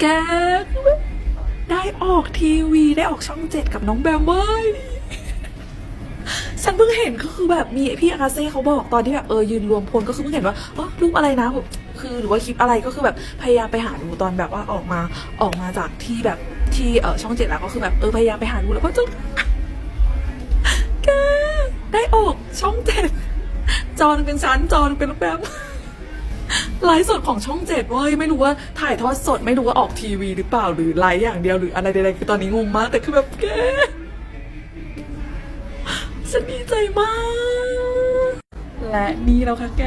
แกได้ออกทีวีได้ออกช่องเจ็ดกับน้องแบมเว้ยฉันเพิ่งเห็นก็คือแบบมีพี่อากาเซ่เขาบอกตอนที่แบบเออยืนรวมพลก็คือเพิ่งเห็นว่าอ๋อรูปอะไรนะแบบคือหรือว่าคลิปอะไรก็คือแบบพยายามไปหาดูตอนแบบว่าออกมาออกมาจากที่แบบที่เออช่องเจ็ดแล้วก็คือแบบเออพยายามไปหาดูแล้วก็จะแกได้ออกช่องเจ็ดจอนเป็นชั้นจอนเป็นแบบ ไลฟ์สดของช่องเจ็ดเว้ยไม่รู้ว่าถ่ายทอดสดไม่รู้ว่าออกทีวีหรือเปล่าหรือไลฟ์อย่างเดียวหรืออะไรใดๆคือตอนนี้งงมาก แต่คือแบบแกฉันดีใจมาก และนี่แล้วค่ะแก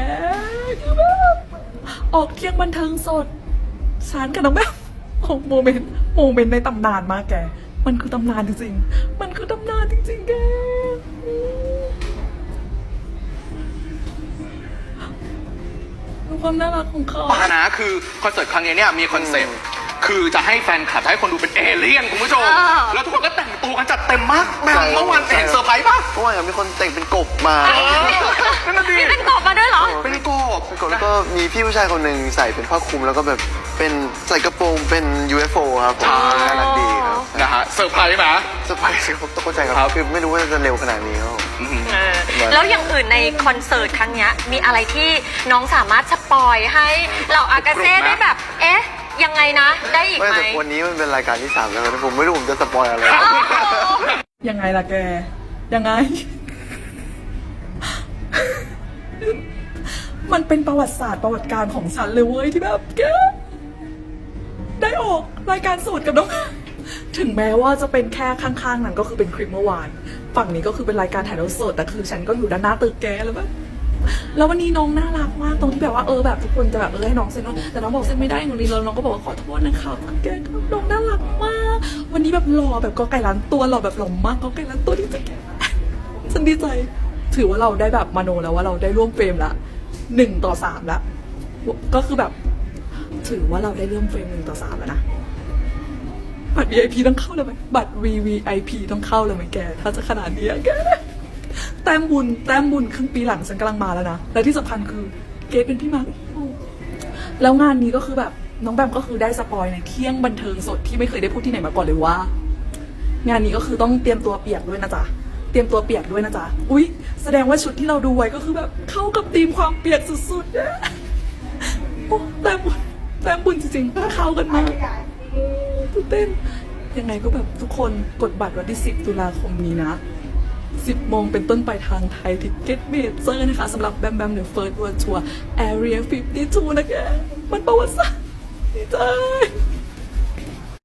คือแบบออกเที่ยงบันเทิงสดฉันกับน้องแบบโอ้โมเมนต์โมเมนต์ในตำนานมากแก มันคือตำนานจริงๆ มันคือตำนานจริงๆแก ความน่ารักของเขานะคือคอนเสิร์ตครั้งนี้เนี่ยมีคอนเซ็ปต์คือจะให้แฟนคลับให้คนดูเป็นเอเลี่ยนคุณผู้ชมอ่าแล้วทุกคนก็แต่งตัวกันจัดเต็มมากแม่งใช่เมื่อวานเห็นเซอร์ไพรส์ป่ะเมื่อวานมีคนแต่งเป็นกบมาเออนั่นน่ะดินี่เป็นกบมาด้วยเหรอ เป็นกบเป็นกบแล้วก็มีพี่ผู้ชายคนหนึ่งใส่เป็นผ้าคลุมแล้วก็แบบ เป็นใส่กระโปรงเป็น UFO ครับผมน่ารักดีครับนะฮะเซอร์ไพรส์นะเซอร์ไพรส์ครับต้องเข้าใจคครัรับ บ คือไม่รู้ว่าจะเร็วขนาดนี้ครับผมอื้อหือเออแล้วอย่างอื่นในคอนเสิร์ตครั้งเนี้ยมีอะไรที่น้องสามารถสปอยให้เราอากาเซ่ได้แบบ เอ๊ะ ยังไงนะ ได้อีกไม่ไหมแต่วันนี้มันเป็นรายการที่สามแล้วนะผมไม่รู้ผมจะสปอยอะไรอ๋อยังไงล่ะแก ยังไง มันเป็นประวัติศาสตร์ประวัติการของฉันเลยเว้ยที่แบบแก ได้ออกรายการสดกับน้อง ถึงแม้ว่าจะเป็นแค่ข้างๆนั้นก็คือเป็นคลิปเมื่อวาน ฝั่งนี้ก็คือเป็นรายการถ่ายทอดสดแต่คือฉันก็อยู่ด้านหน้าตึกแกแล้วแบบแล้ววันนี้น้องน่ารักมากตรงที่แบบว่าเออแบบทุกคนจะแบบเออให้น้องเซ็นว่าแต่น้องบอกเซ็นไม่ได้อย่างนี้แล้วน้องก็บอกว่าขอโทษนะครับแกน้องน่ารักมาก วันนี้แบบหล่อแบบก็ไก่ล้านตัวหล่อแบบหล่อมากก็ไก่ล้านตัวดีใจแกฉันดีใจ ถือว่าเราได้แบบมโนแล้วว่าเราได้ร่วมเฟรมละหนึ่งต่อสามละก็คือแบบ ถือว่าเราได้เริ่มเฟรมหนึ่งต่อสามแล้วนะ บัตร VIP ต้องเข้าเลยไหมบัตร VVIP ต้องเข้าเลยไหมแก ถ้าจะขนาดนี้แก แต้มบุญ แต้มบุญครึ่งปีหลังฉันกำลังมาแล้วนะ และที่สำคัญคือเกรทเป็นพี่มาร์คแล้วงานนี้ก็คือแบบน้องแบมก็คือได้สปอยในเที่ยงบันเทิงสดที่ไม่เคยได้พูดที่ไหนมาก่อนเลยว่า งานนี้ก็คือต้องเตรียมตัวเปียกด้วยนะจ๊ะเตรียมตัวเปียกด้วยนะจ๊ะอุ๊ย แสดงว่าชุดที่เราดูไว้ก็คือแบบเข้ากับธีมความเปียกสุดๆเนี่ยโอ้แต้มบุญแต้มบุญจริงๆเข้ากันมากตื่นเต้นยังไงก็แบบทุกคนกดบัตรวันที่ 10 ตุลาคมนี้นะ 10โมงเป็นต้นไปทางไทยทิกเก็ตเมเจอร์นะคะสำหรับแบมแบมเดอะเฟิร์สเวิร์ทัวร์แอเรีย52นะแกมันประวัติศาสตร์ดีใจ